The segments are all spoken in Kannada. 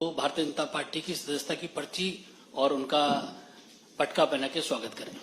वो भारतीय जनता पार्टी की सदस्यता की पर्ची और उनका पटका पहना के स्वागत करें।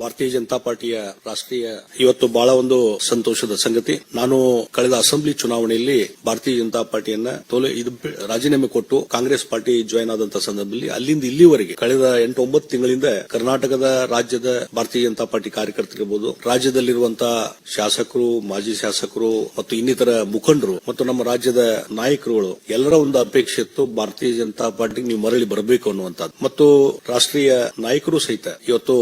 ಭಾರತೀಯ ಜನತಾ ಪಾರ್ಟಿಯ ರಾಷ್ಟ್ರೀಯ ಇವತ್ತು ಬಹಳ ಒಂದು ಸಂತೋಷದ ಸಂಗತಿ. ನಾನು ಕಳೆದ ಅಸೆಂಬ್ಲಿ ಚುನಾವಣೆಯಲ್ಲಿ ಭಾರತೀಯ ಜನತಾ ಪಾರ್ಟಿಯನ್ನ ತೋಲೆ ಇದು ರಾಜೀನಾಮೆ ಕೊಟ್ಟು ಕಾಂಗ್ರೆಸ್ ಪಾರ್ಟಿ ಜಾಯಿನ್ ಆದಂತ ಸಂದರ್ಭದಲ್ಲಿ ಅಲ್ಲಿಂದ ಇಲ್ಲಿವರೆಗೆ ಕಳೆದ ಎಂಟು ಒಂಬತ್ತು ತಿಂಗಳಿಂದ ಕರ್ನಾಟಕದ ರಾಜ್ಯದ ಭಾರತೀಯ ಜನತಾ ಪಾರ್ಟಿ ಕಾರ್ಯಕರ್ತರಿರ್ಬೋದು ರಾಜ್ಯದಲ್ಲಿರುವಂತಹ ಶಾಸಕರು, ಮಾಜಿ ಶಾಸಕರು ಮತ್ತು ಇನ್ನಿತರ ಮುಖಂಡರು ಮತ್ತು ನಮ್ಮ ರಾಜ್ಯದ ನಾಯಕರುಗಳು ಎಲ್ಲರ ಒಂದು ಅಪೇಕ್ಷೆ ಇತ್ತು, ಭಾರತೀಯ ಜನತಾ ಪಾರ್ಟಿಗೆ ನೀವು ಮರಳಿ ಬರಬೇಕು ಅನ್ನುವಂಥದ್ದು. ಮತ್ತು ರಾಷ್ಟ್ರೀಯ ನಾಯಕರು ಸಹಿತ ಇವತ್ತು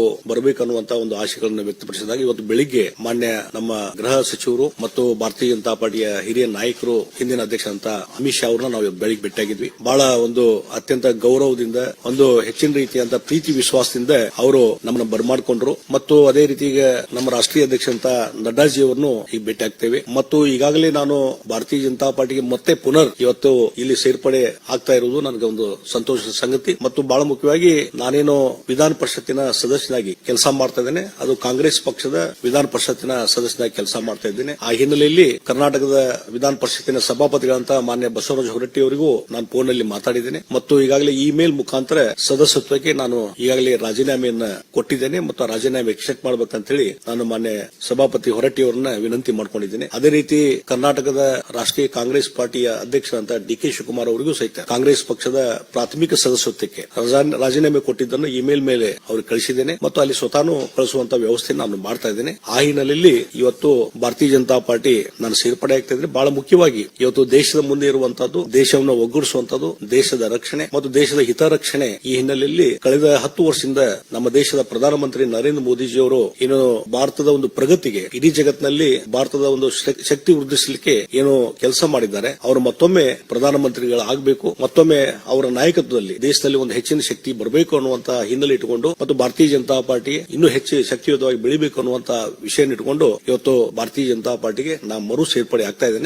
ಬರಬೇಕನ್ನುವಂತ ಒಂದು ಆಶಯಗಳನ್ನು ವ್ಯಕ್ತಪಡಿಸಿದಾಗ ಇವತ್ತು ಬೆಳಿಗ್ಗೆ ಮಾನ್ಯ ನಮ್ಮ ಗೃಹ ಸಚಿವರು ಮತ್ತು ಭಾರತೀಯ ಜನತಾ ಪಾರ್ಟಿಯ ಹಿರಿಯ ನಾಯಕರು, ಹಿಂದಿನ ಅಧ್ಯಕ್ಷ ಅಂತ ಅಮಿತ್ ಶಾ ಅವರನ್ನ ನಾವು ಬೆಳಿಗ್ಗೆ ಭೇಟಿಯಾಗಿದ್ವಿ. ಬಹಳ ಒಂದು ಅತ್ಯಂತ ಗೌರವದಿಂದ, ಒಂದು ಹೆಚ್ಚಿನ ರೀತಿಯಂತ ಪ್ರೀತಿ ವಿಶ್ವಾಸದಿಂದ ಅವರು ನಮ್ಮನ್ನ ಬರಮಾಡಿಕೊಂಡ್ರು. ಮತ್ತು ಅದೇ ರೀತಿ ನಮ್ಮ ರಾಷ್ಟ್ರೀಯ ಅಧ್ಯಕ್ಷ ಅಂತ ನಡ್ಡಾಜಿ ಅವರನ್ನು ಈಗ ಭೇಟಿ ಆಗ್ತೇವೆ. ಮತ್ತು ಈಗಾಗಲೇ ನಾನು ಭಾರತೀಯ ಜನತಾ ಪಾರ್ಟಿಗೆ ಮತ್ತೆ ಪುನರ್ ಇವತ್ತು ಇಲ್ಲಿ ಸೇರ್ಪಡೆ ಆಗ್ತಾ ಇರುವುದು ನನಗೆ ಒಂದು ಸಂತೋಷದ ಸಂಗತಿ. ಮತ್ತು ಬಹಳ ಮುಖ್ಯವಾಗಿ ನಾನೇನು ವಿಧಾನ ಪರಿಷತ್ತಿನ ಸದಸ್ಯನಾಗಿ ಕೆಲಸ ಮಾಡ್ತಾ ಇದ್ದೇನೆ ಅದು ಕಾಂಗ್ರೆಸ್ ಪಕ್ಷದ ವಿಧಾನ ಪರಿಷತ್ತಿನ ಸದಸ್ಯನಾಗಿ ಕೆಲಸ ಮಾಡ್ತಾ ಇದ್ದೇನೆ ಆ ಹಿನ್ನೆಲೆಯಲ್ಲಿ ಕರ್ನಾಟಕದ ವಿಧಾನ ಪರಿಷತ್ತಿನ ಸಭಾಪತಿಗಳಂತ ಮಾನ್ಯ ಬಸವರಾಜ ಹೊರಟ್ಟಿ ಅವರಿಗೂ ನಾನು ಫೋನ್ನಲ್ಲಿ ಮಾತಾಡಿದ್ದೇನೆ. ಮತ್ತು ಈಗಾಗಲೇ ಇಮೇಲ್ ಮುಖಾಂತರ ಸದಸ್ಯತ್ವಕ್ಕೆ ನಾನು ಈಗಾಗಲೇ ರಾಜೀನಾಮೆಯನ್ನ ಕೊಟ್ಟಿದ್ದೇನೆ ಮತ್ತು ರಾಜೀನಾಮೆ ಎಕ್ಸೆಪ್ಟ್ ಮಾಡಬೇಕಂತ ಹೇಳಿ ನಾನು ಮಾನ್ಯ ಸಭಾಪತಿ ಹೊರಟ್ಟಿ ಅವರನ್ನ ವಿನಂತಿ ಮಾಡಿಕೊಂಡಿದ್ದೇನೆ. ಅದೇ ರೀತಿ ಕರ್ನಾಟಕದ ರಾಷ್ಟ್ರೀಯ ಕಾಂಗ್ರೆಸ್ ಪಾರ್ಟಿಯ ಅಧ್ಯಕ್ಷರಂತ ಡಿ ಕೆ ಶಿವಕುಮಾರ್ ಅವರಿಗೂ ಸಹಿತ ಕಾಂಗ್ರೆಸ್ ಪಕ್ಷದ ಪ್ರಾಥಮಿಕ ಸದಸ್ಯತ್ವಕ್ಕೆ ರಾಜಾ- ರಾಜೀನಾಮೆ ಕೊಟ್ಟಿದ್ದನ್ನು ಇಮೇಲ್ ಮೇಲೆ ಅವ್ರಿಗೆ ಕಳಿಸಿದ್ದೇನೆ. ಮತ್ತು ಅಲ್ಲಿ ಸ್ವತಃ ಕಳಿಸುವಂತ ವ್ಯವಸ್ಥೆ ನಾನು ಮಾಡ್ತಾ ಇದ್ದೇನೆ. ಆ ಹಿನ್ನೆಲೆಯಲ್ಲಿ ಇವತ್ತು ಭಾರತೀಯ ಜನತಾ ಪಾರ್ಟಿ ನಾನು ಸೇರ್ಪಡೆ ಆಗ್ತಾ ಇದ್ರೆ ಬಹಳ ಮುಖ್ಯವಾಗಿ ಇವತ್ತು ದೇಶದ ಮುಂದೆ ಇರುವಂತದ್ದು ದೇಶವನ್ನು ಒಗ್ಗೂಡಿಸುವಂತದ್ದು ದೇಶದ ರಕ್ಷಣೆ ಮತ್ತು ದೇಶದ ಹಿತರಕ್ಷಣೆ ಈ ಹಿನ್ನೆಲೆಯಲ್ಲಿ ಕಳೆದ ಹತ್ತು ವರ್ಷದಿಂದ ನಮ್ಮ ದೇಶದ ಪ್ರಧಾನಮಂತ್ರಿ ನರೇಂದ್ರ ಮೋದಿಜಿಯವರು ಏನು ಭಾರತದ ಒಂದು ಪ್ರಗತಿಗೆ, ಇಡೀ ಜಗತ್ತಿನಲ್ಲಿ ಭಾರತದ ಒಂದು ಶಕ್ತಿ ವೃದ್ಧಿಸಲಿಕ್ಕೆ ಏನು ಕೆಲಸ ಮಾಡಿದ್ದಾರೆ. ಅವರು ಮತ್ತೊಮ್ಮೆ ಪ್ರಧಾನಮಂತ್ರಿಗಳಾಗಬೇಕು, ಮತ್ತೊಮ್ಮೆ ಅವರ ನಾಯಕತ್ವದಲ್ಲಿ ದೇಶದಲ್ಲಿ ಒಂದು ಹೆಚ್ಚಿನ ಶಕ್ತಿ ಬರಬೇಕು ಅನ್ನುವಂತಹ ಹಿನ್ನೆಲೆ ಇಟ್ಟುಕೊಂಡು ಮತ್ತು ಭಾರತೀಯ ಜನತಾ ಪಾರ್ಟಿ ಇನ್ನೂ ಹೆಚ್ಚು ಶಕ್ತಿಯುತವಾಗಿ ಬೆಳಿಬೇಕು ಅನ್ನುವಂತ ವಿಷಯ ಇಟ್ಟುಕೊಂಡು ಇವತ್ತು ಭಾರತೀಯ ಜನತಾ ಪಾರ್ಟಿಗೆ ನಾ ಮರು ಸೇರ್ಪಡೆ ಆಗ್ತಾ ಇದ್ದೇನೆ.